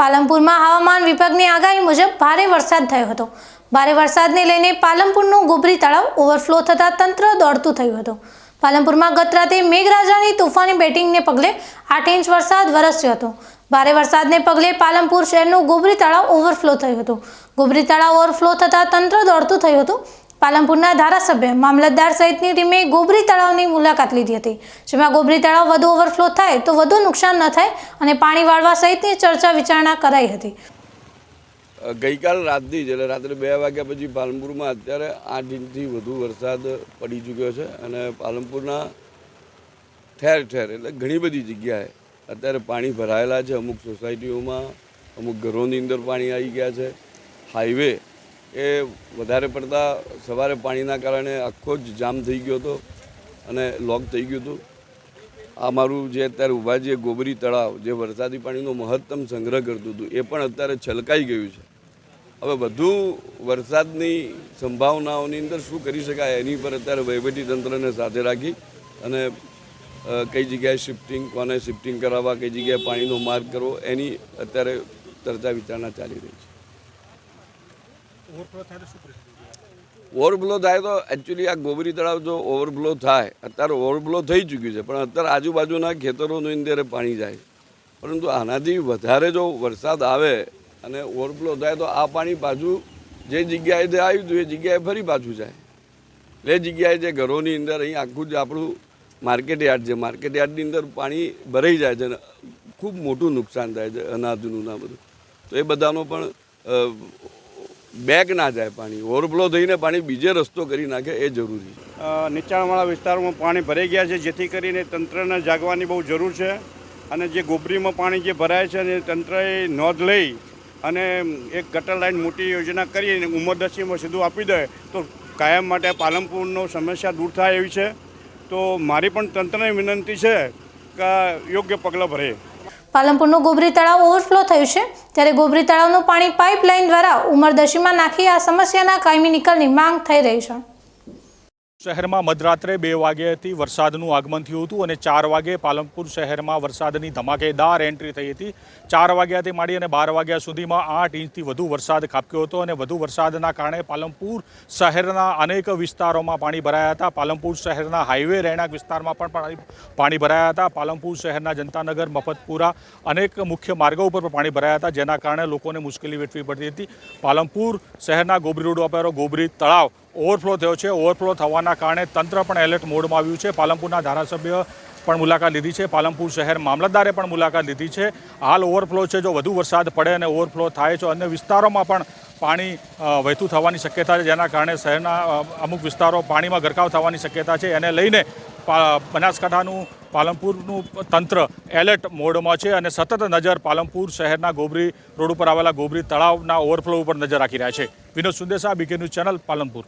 પાલનપુરમાં હવામાન વિભાગની આગાહી મુજબ ભારે વરસાદ થયો હતો. ભારે વરસાદને લઈને પાલનપુરનું ગોબરી તળાવ ઓવરફ્લો થતાં તંત્ર દોડતું થયું હતું. પાલનપુરમાં ગત રાતે મેઘરાજાની તોફાની બેટિંગને પગલે આઠ ઇંચ વરસાદ વરસ્યો હતો. ભારે વરસાદને પગલે પાલનપુર શહેરનું ગોબરી તળાવ ઓવરફ્લો થયું હતું. ગોબરી તળાવ ઓવરફ્લો થતાં તંત્ર દોડતું થયું હતું. પાલનપુરના ધારાસભ્ય મામલતદાર સહિતની ટીમે ગોબરી તળાવની મુલાકાત લીધી હતી. જેમાં ગોબરી તળાવ વધુ ઓવરફ્લો થાય તો વધુ નુકસાન ન થાય અને પાણી વાળવા સહિતની ચર્ચા વિચારણા કરાઈ હતી. ગઈકાલ રાતથી જ, એટલે રાત્રે બે વાગ્યા પછી પાલનપુરમાં અત્યારે આઠ ઇંચથી વધુ વરસાદ પડી ચૂક્યો છે અને પાલનપુરના ઠેર ઠેર, એટલે ઘણી બધી જગ્યાએ અત્યારે પાણી ભરાયેલા છે. અમુક સોસાયટીઓમાં, અમુક ઘરોની અંદર પાણી આવી ગયા છે. હાઈવે એ વધારે પડતા સવારે પાણીના કારણે આખો જ જામ થઈ ગયો હતો અને લોક થઈ ગયું હતું. આ મારું જે અત્યારે ઊભા છે ગોબરી તળાવ, જે વરસાદી પાણીનો મહત્તમ સંગ્રહ કરતું હતું, એ પણ અત્યારે છલકાઈ ગયું છે. હવે વધુ વરસાદની સંભાવનાઓની અંદર શું કરી શકાય એની પર અત્યારે વહીવટીતંત્રને સાથે રાખી અને કઈ જગ્યાએ શિફ્ટિંગ, કોને શિફ્ટિંગ કરાવવા, કઈ જગ્યાએ પાણીનો માર્ગ કરવો, એની અત્યારે ચર્ચા વિચારણા ચાલી રહી છે. ઓવરફ્લો થાય તો એકચ્યુઅલી આ ગોબરી તળાવ જો ઓવરફ્લો થાય, અત્યારે ઓવરફ્લો થઈ ચૂક્યું છે, પણ અત્યારે આજુબાજુના ખેતરોની અંદર પાણી જાય. પરંતુ આનાથી વધારે જો વરસાદ આવે અને ઓવરફ્લો થાય તો આ પાણી પાછું જે જગ્યાએ આવ્યું હતું એ જગ્યાએ ફરી પાછું જાય. એ જગ્યાએ જે ઘરોની અંદર અહીં આખું જ આપણું માર્કેટ યાર્ડ છે, માર્કેટ યાર્ડની અંદર પાણી ભરાઈ જાય છે અને ખૂબ મોટું નુકસાન થાય છે, અનાજનું ના બધું. તો એ બધાનો પણ બેક ના જાય પાણી, ઓવરફ્લો થઈને પાણી બીજે રસ્તો કરી નાખે એ જરૂરી નીચાણવાળા વિસ્તારોમાં પાણી ભરાઈ ગયા છે, જેથી કરીને તંત્રને જાગવાની બહુ જરૂર છે અને જે ગોબરીમાં પાણી જે ભરાય છે અને તંત્રએ નોંધ લઈ અને એક ગટર લાઈન મોટી યોજના કરી અને ઉમરદસીમાં સીધું આપી દે તો કાયમ માટે પાલનપુરનો સમસ્યા દૂર થાય એવી છે. તો મારી પણ તંત્રને વિનંતી છે કે યોગ્ય પગલાં ભરે. પાલનપુરનું ગોબરી તળાવ ઓવરફ્લો થયું છે. ત્યારે ગોબરી તળાવનું પાણી પાઇપલાઇન દ્વારા ઉમરદશીમાં નાખી આ સમસ્યાના કાયમી નિકાલની માંગ થઈ રહી છે. શહેરમાં મધરાત્રે બે વાગ્યાથી વરસાદનું આગમન થયું હતું અને ચાર વાગે પાલનપુર શહેરમાં વરસાદની ધમાકેદાર એન્ટ્રી થઈ હતી. ચાર વાગ્યાથી માંડી અને બાર વાગ્યા સુધીમાં આઠ ઇંચથી વધુ વરસાદ ખાબક્યો હતો અને વધુ વરસાદના કારણે પાલનપુર શહેરના અનેક વિસ્તારોમાં પાણી ભરાયા હતા. પાલનપુર શહેરના હાઈવે, રહેણાંક વિસ્તારમાં પણ પાણી ભરાયા હતા. પાલનપુર શહેરના જનતાનગર, મફતપુરા અનેક મુખ્ય માર્ગો ઉપર પણ ભરાયા હતા, જેના કારણે લોકોને મુશ્કેલી વેઠવી પડતી હતી. પાલનપુર શહેરના ગોબરી રોડ ઉપર ગોબરી તળાવ ઓવરફ્લો થયો છે. ઓવરફ્લો થવાના કારણે તંત્ર પણ એલર્ટ મોડમાં આવ્યું છે. પાલનપુરના ધારાસભ્ય પણ મુલાકાત લીધી છે. પાલનપુર શહેર મામલતદારે પણ મુલાકાત લીધી છે. હાલ ઓવરફ્લો છે. જો વધુ વરસાદ પડે અને ઓવરફ્લો થાય છે, અન્ય વિસ્તારોમાં પણ પાણી વહેતું થવાની શક્યતા છે. જેના કારણે શહેરના અમુક વિસ્તારો પાણીમાં ગરકાવ થવાની શક્યતા છે. એને લઈને બનાસકાંઠાનું, પાલનપુરનું તંત્ર એલર્ટ મોડમાં છે અને સતત નજર પાલનપુર શહેરના ગોબરી રોડ ઉપર આવેલા ગોબરી તળાવના ઓવરફ્લો ઉપર નજર રાખી રહ્યા છે. Vinod Sundesa, BK news channel Palanpur.